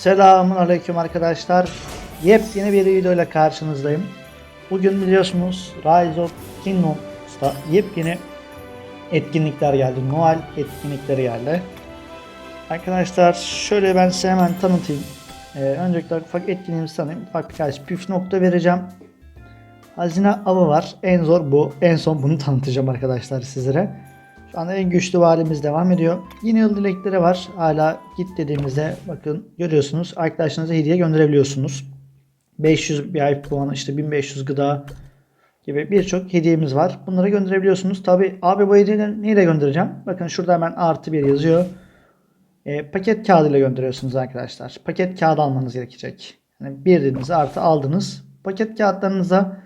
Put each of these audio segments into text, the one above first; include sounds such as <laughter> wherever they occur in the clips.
Selamun Aleyküm arkadaşlar. Yepyeni bir videoyla karşınızdayım. Bugün biliyorsunuz Rise of Kingdoms'ta yepyeni etkinlikler geldi. Noel etkinlikleri geldi. Arkadaşlar şöyle ben size hemen tanıtayım. Ee, öncelikle ufak etkinliğimizi tanıyayım. Ufak birkaç püf nokta vereceğim. Hazine avı var. En zor bu. En son bunu tanıtacağım arkadaşlar sizlere. Şu anda en güçlü valimiz devam ediyor. Yine yıl dilekleri var. Hala git dediğimizde bakın görüyorsunuz. Arkadaşlarınıza hediye gönderebiliyorsunuz. 500 bir puanı işte 1500 gıda gibi birçok hediyemiz var. Bunları gönderebiliyorsunuz. Tabi abi bu hediyeleri neyle göndereceğim? Bakın şurada hemen artı bir yazıyor. E, paket kağıdıyla gönderiyorsunuz arkadaşlar. Paket kağıdı almanız gerekecek. Yani bir dediğiniz artı aldınız. Paket kağıtlarınıza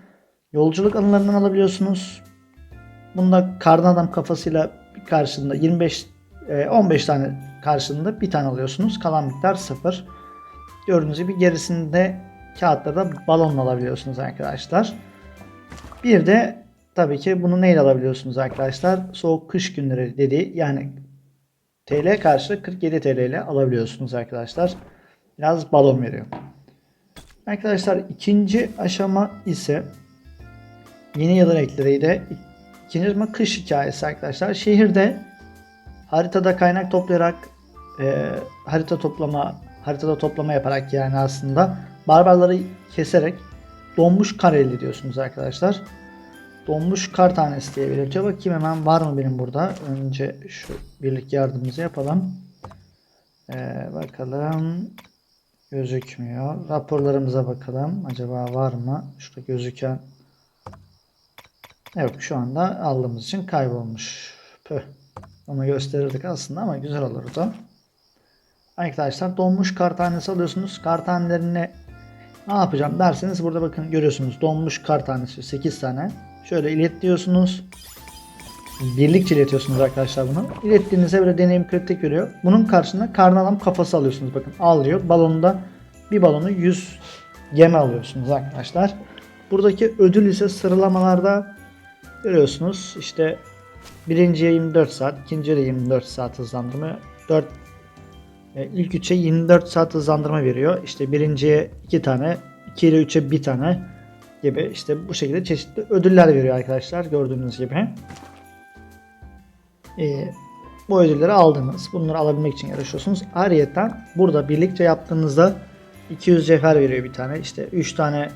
yolculuk anılarından alabiliyorsunuz. Bunda kardan adam kafasıyla bir karşılığında 25 e, 15 tane karşılığında bir tane alıyorsunuz. Kalan miktar 0. Gördüğünüz gibi gerisinde kağıtlarda balonla alabiliyorsunuz arkadaşlar. Bir de tabii ki bunu neyle alabiliyorsunuz arkadaşlar? Soğuk kış günleri dediği yani TL karşılığı 47 TL ile alabiliyorsunuz arkadaşlar. Biraz balon veriyor. Arkadaşlar ikinci aşama ise yeni yıl ekleriyle ikinci aşama kış hikayesi arkadaşlar. Şehirde haritada kaynak toplayarak e, harita toplama haritada toplama yaparak yani aslında barbarları keserek donmuş kar elde ediyorsunuz arkadaşlar. Donmuş kar tanesi diye belirtiyor. Bakayım hemen var mı benim burada. Önce şu birlik yardımımızı yapalım. Ee, bakalım. Gözükmüyor. Raporlarımıza bakalım. Acaba var mı? Şurada gözüken. Yok şu anda aldığımız için kaybolmuş. Püh. Onu gösterirdik aslında ama güzel olurdu. Arkadaşlar donmuş kar tanesi alıyorsunuz. Kar ne yapacağım derseniz burada bakın görüyorsunuz donmuş kar tanesi 8 tane. Şöyle iletliyorsunuz. Birlikçe iletiyorsunuz arkadaşlar bunu. İlettiğinizde böyle deneyim kritik veriyor. Bunun karşısında karnı adam kafası alıyorsunuz. Bakın alıyor. Balonda bir balonu 100 gemi alıyorsunuz arkadaşlar. Buradaki ödül ise sıralamalarda görüyorsunuz. İşte birinciye 24 saat, ikinciye de 24 saat hızlandırma, 4 e, ilk 3'e 24 saat hızlandırma veriyor. İşte birinciye 2 tane, 2 ile 3'e 1 tane gibi işte bu şekilde çeşitli ödüller veriyor arkadaşlar gördüğünüz gibi. E, bu ödülleri aldınız. Bunları alabilmek için yarışıyorsunuz. Ayrıca burada birlikte yaptığınızda 200 cevher veriyor bir tane. İşte 3 tane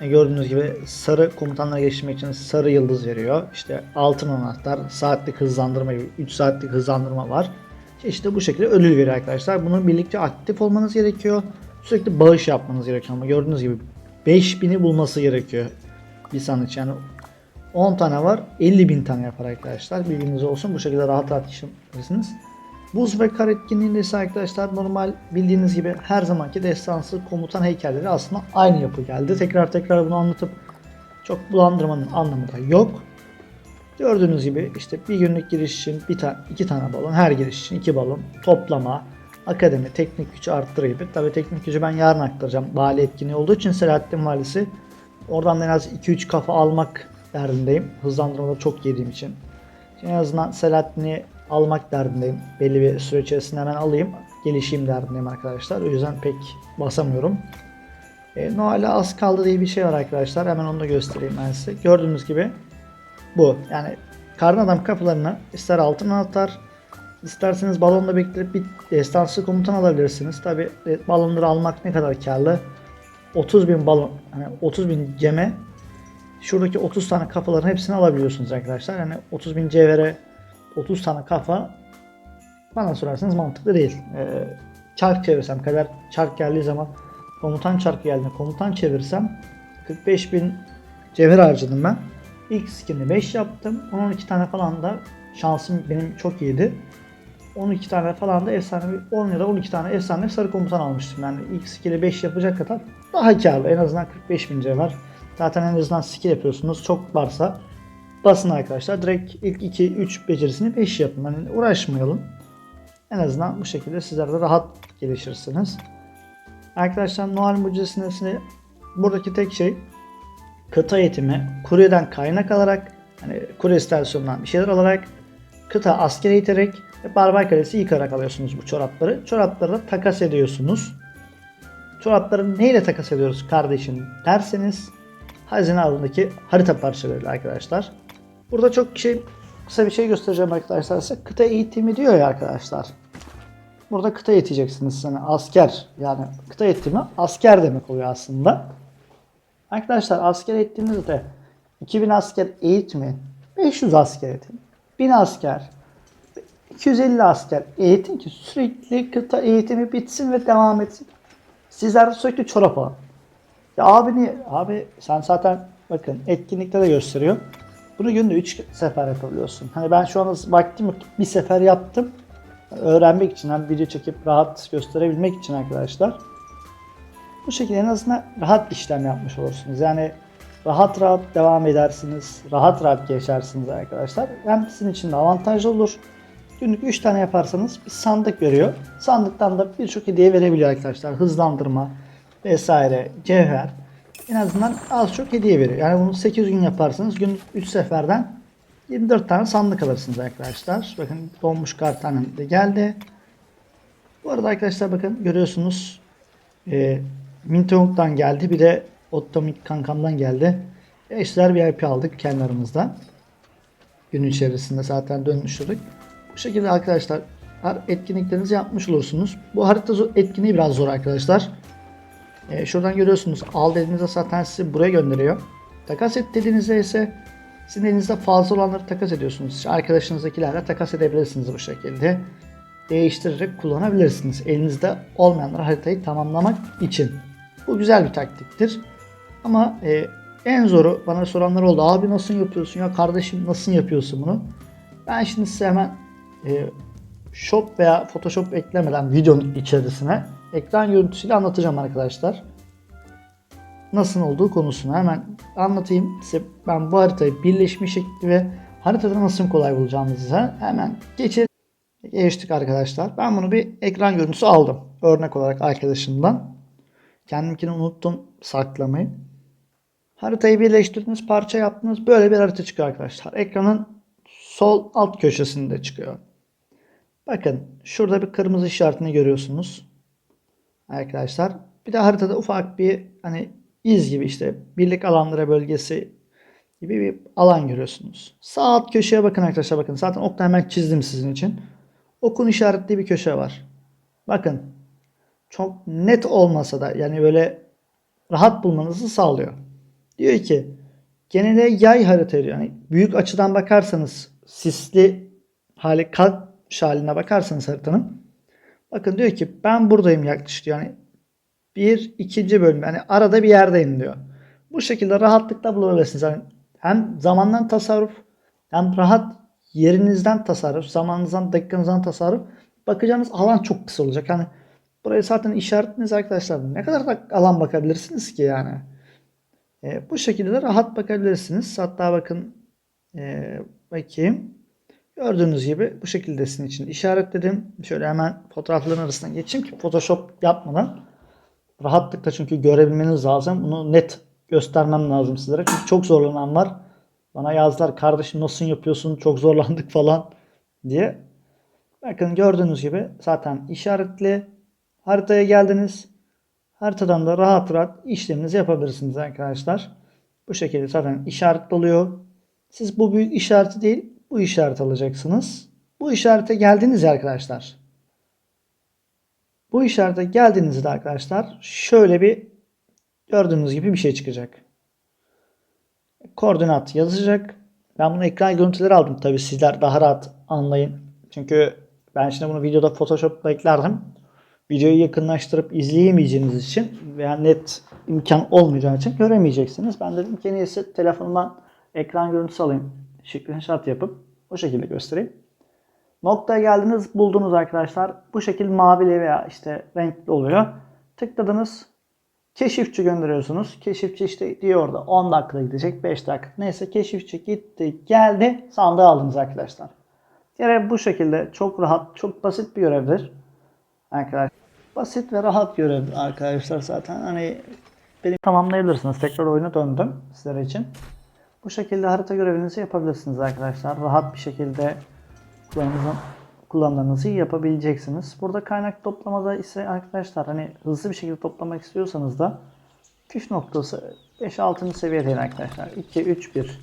gördüğünüz gibi sarı komutanlara geçirmek için sarı yıldız veriyor. İşte altın anahtar, saatlik hızlandırma gibi 3 saatlik hızlandırma var. İşte bu şekilde ödül veriyor arkadaşlar. Bunun birlikte aktif olmanız gerekiyor. Sürekli bağış yapmanız gerekiyor ama gördüğünüz gibi 5000'i bulması gerekiyor bir sanatçı. Yani 10 tane var 50 bin tane yapar arkadaşlar. Bilginiz olsun bu şekilde rahat rahat işlemelisiniz. Buz ve kar etkinliğinde ise arkadaşlar normal bildiğiniz gibi her zamanki destansı komutan heykelleri aslında aynı yapı geldi. Tekrar tekrar bunu anlatıp çok bulandırmanın anlamı da yok. Gördüğünüz gibi işte bir günlük giriş için bir tane iki tane balon, her giriş için iki balon, toplama, akademi, teknik gücü arttırı gibi. Tabii teknik gücü ben yarın aktaracağım. Vali etkinliği olduğu için Selahattin Valisi. Oradan da en az 2-3 kafa almak derdindeyim. Hızlandırmada çok yediğim için. En azından Selahattin'i almak derdindeyim. Belli bir süre içerisinde hemen alayım. Gelişeyim derdindeyim arkadaşlar. O yüzden pek basamıyorum. E, Noel'e az kaldı diye bir şey var arkadaşlar. Hemen onu da göstereyim ben size. Gördüğünüz gibi bu. Yani karın adam kapılarına ister altın anahtar isterseniz balonla bekleyip bir destansı komutan alabilirsiniz. Tabi balonları almak ne kadar karlı? 30 bin balon, hani 30 bin geme şuradaki 30 tane kafaların hepsini alabiliyorsunuz arkadaşlar. Yani 30 bin cevhere 30 tane kafa bana sorarsanız mantıklı değil. Ee, çark çevirsem kadar çark geldiği zaman komutan çarkı geldiğinde komutan çevirsem 45 bin cevher harcadım ben. İlk skin'i 5 yaptım. 12 tane falan da şansım benim çok iyiydi. 12 tane falan da efsane 10 ya da 12 tane efsane sarı komutan almıştım. Yani ilk skill'i 5 yapacak kadar daha karlı. En azından 45 bin cevher. Zaten en azından skill yapıyorsunuz. Çok varsa basın arkadaşlar. Direkt ilk 2-3 becerisini 5 yapın. Yani uğraşmayalım. En azından bu şekilde sizler de rahat gelişirsiniz. Arkadaşlar Noel mucizesinde buradaki tek şey kıta eğitimi kuryeden kaynak alarak hani kurye istasyonundan bir şeyler alarak kıta asker eğiterek Barbar kalesi yıkarak alıyorsunuz bu çorapları. Çorapları da takas ediyorsunuz. Çorapları neyle takas ediyoruz kardeşim derseniz hazine avındaki harita parçalarıyla arkadaşlar. Burada çok şey kısa bir şey göstereceğim arkadaşlar size. Kıta eğitimi diyor ya arkadaşlar. Burada kıta eğiteceksiniz sana asker yani kıta eğitimi asker demek oluyor aslında. Arkadaşlar asker eğittiğinizde 2000 asker eğitmeyin. 500 asker eğitin. 1000 asker 250 asker eğitin ki sürekli kıta eğitimi bitsin ve devam etsin. Sizler de sürekli çorap alın. Ya abi niye? Abi sen zaten bakın etkinlikte de gösteriyor. Bunu günde 3 sefer yapabiliyorsun. Hani ben şu an vaktim. Bir sefer yaptım. Öğrenmek için hem video çekip rahat gösterebilmek için arkadaşlar. Bu şekilde en azından rahat işlem yapmış olursunuz. Yani rahat rahat devam edersiniz. Rahat rahat geçersiniz arkadaşlar. Hem sizin için de avantajlı olur. Günlük 3 tane yaparsanız bir sandık veriyor. Sandıktan da birçok hediye verebiliyor arkadaşlar. Hızlandırma vesaire, cevher. En azından az çok hediye veriyor. Yani bunu 8 gün yaparsanız günlük 3 seferden 24 tane sandık alırsınız arkadaşlar. Bakın donmuş kartanem de geldi. Bu arada arkadaşlar bakın görüyorsunuz e, Mintonuk'tan geldi. Bir de Ottomik kankamdan geldi. Eşler VIP aldık kendi aramızda. Gün içerisinde zaten dönüştürdük. Bu şekilde arkadaşlar etkinliklerinizi yapmış olursunuz. Bu harita etkinliği biraz zor arkadaşlar. Ee, şuradan görüyorsunuz. Al dediğinizde zaten sizi buraya gönderiyor. Takas et dediğinizde ise sizin elinizde fazla olanları takas ediyorsunuz. İşte arkadaşınızdakilerle takas edebilirsiniz bu şekilde. Değiştirerek kullanabilirsiniz. Elinizde olmayanları haritayı tamamlamak için. Bu güzel bir taktiktir. Ama e, en zoru bana soranlar oldu. Abi nasıl yapıyorsun ya kardeşim nasıl yapıyorsun bunu? Ben şimdi size hemen e, Shop veya Photoshop eklemeden videonun içerisine ekran görüntüsüyle anlatacağım arkadaşlar. Nasıl olduğu konusunu hemen anlatayım size. Ben bu haritayı birleşmiş şekli ve haritada nasıl kolay bulacağınızı hemen geçelim. Geçtik arkadaşlar. Ben bunu bir ekran görüntüsü aldım. Örnek olarak arkadaşımdan. Kendimkini unuttum saklamayı. Haritayı birleştirdiniz, parça yaptınız. Böyle bir harita çıkıyor arkadaşlar. Ekranın sol alt köşesinde çıkıyor. Bakın şurada bir kırmızı işaretini görüyorsunuz. Arkadaşlar. Bir de haritada ufak bir hani iz gibi işte birlik alanları bölgesi gibi bir alan görüyorsunuz. Sağ alt köşeye bakın arkadaşlar bakın. Zaten okla hemen çizdim sizin için. Okun işaretli bir köşe var. Bakın. Çok net olmasa da yani böyle rahat bulmanızı sağlıyor. Diyor ki genele yay harita diyor. Yani büyük açıdan bakarsanız sisli hali kalp haline bakarsanız haritanın bakın diyor ki ben buradayım yaklaşık diyor. Yani bir ikinci bölüm yani arada bir yerdeyim diyor. Bu şekilde rahatlıkla bulabilirsiniz. Yani hem zamandan tasarruf hem rahat yerinizden tasarruf, zamanınızdan, dakikanızdan tasarruf. Bakacağınız alan çok kısa olacak. Yani buraya zaten işaretiniz arkadaşlar. Ne kadar da alan bakabilirsiniz ki yani. E, bu şekilde de rahat bakabilirsiniz. Hatta bakın e, bakayım. Gördüğünüz gibi bu şekilde sizin için işaretledim. Şöyle hemen fotoğrafların arasından geçeyim ki Photoshop yapmadan rahatlıkla çünkü görebilmeniz lazım. Bunu net göstermem lazım sizlere. Çünkü çok zorlanan var. Bana yazdılar kardeşim nasıl yapıyorsun çok zorlandık <laughs> falan diye. Bakın gördüğünüz gibi zaten işaretli. Haritaya geldiniz. Haritadan da rahat rahat işleminizi yapabilirsiniz arkadaşlar. Bu şekilde zaten işaretli oluyor. Siz bu büyük işareti değil bu işareti alacaksınız. Bu işarete geldiniz arkadaşlar. Bu işarete geldiğinizde arkadaşlar şöyle bir gördüğünüz gibi bir şey çıkacak. Koordinat yazacak. Ben bunu ekran görüntüleri aldım tabi sizler daha rahat anlayın. Çünkü ben şimdi bunu videoda Photoshop'la eklerdim. Videoyu yakınlaştırıp izleyemeyeceğiniz için veya net imkan olmayacağı için göremeyeceksiniz. Ben dedim ki en iyisi telefonumdan ekran görüntüsü alayım. Screenshot yapıp o şekilde göstereyim. Noktaya geldiniz buldunuz arkadaşlar. Bu şekil mavili veya işte renkli oluyor. Tıkladınız. Keşifçi gönderiyorsunuz. Keşifçi işte diyor orada 10 dakikada gidecek 5 dakika. Neyse keşifçi gitti geldi sandığı aldınız arkadaşlar. Görev bu şekilde çok rahat çok basit bir görevdir. Arkadaşlar basit ve rahat görev arkadaşlar zaten hani benim tamamlayabilirsiniz. Tekrar oyuna döndüm sizler için. Bu şekilde harita görevinizi yapabilirsiniz arkadaşlar. Rahat bir şekilde kullanımlarınızı yapabileceksiniz. Burada kaynak toplamada ise arkadaşlar hani hızlı bir şekilde toplamak istiyorsanız da püf noktası 5-6. seviyedeyim arkadaşlar. 2, 3, 1,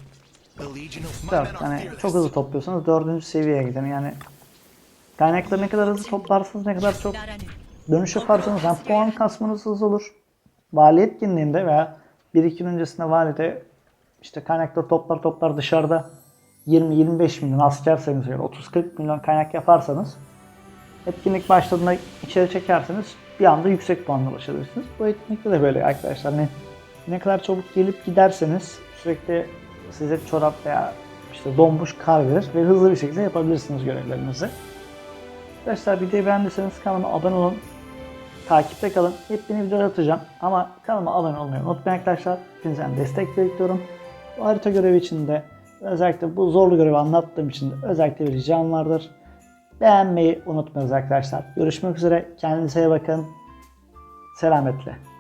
The Legion of 4. Yani çok hızlı topluyorsanız 4. seviyeye gidin. Yani kaynakları ne kadar hızlı toplarsınız ne kadar çok dönüş yaparsanız hem puan kasmanız hızlı olur. Vali etkinliğinde veya 1-2 gün öncesinde valide işte kaynakları toplar toplar dışarıda 20-25 milyon asker sayınız göre 30-40 milyon kaynak yaparsanız etkinlik başladığında içeri çekerseniz bir anda yüksek puanla ulaşabilirsiniz. Bu etkinlikte de böyle arkadaşlar. Ne, ne kadar çabuk gelip giderseniz sürekli size çorap veya işte donmuş kar verir ve hızlı bir şekilde yapabilirsiniz görevlerinizi. Arkadaşlar videoyu beğendiyseniz kanalıma abone olun. Takipte kalın. Hep yeni videolar atacağım. Ama kanalıma abone olmayı unutmayın arkadaşlar. Hepinizden destek bekliyorum. Bu harita görevi için de özellikle bu zorlu görevi anlattığım için de özellikle bir ricam vardır. Beğenmeyi unutmayınız arkadaşlar. Görüşmek üzere. Kendinize iyi bakın. Selametle.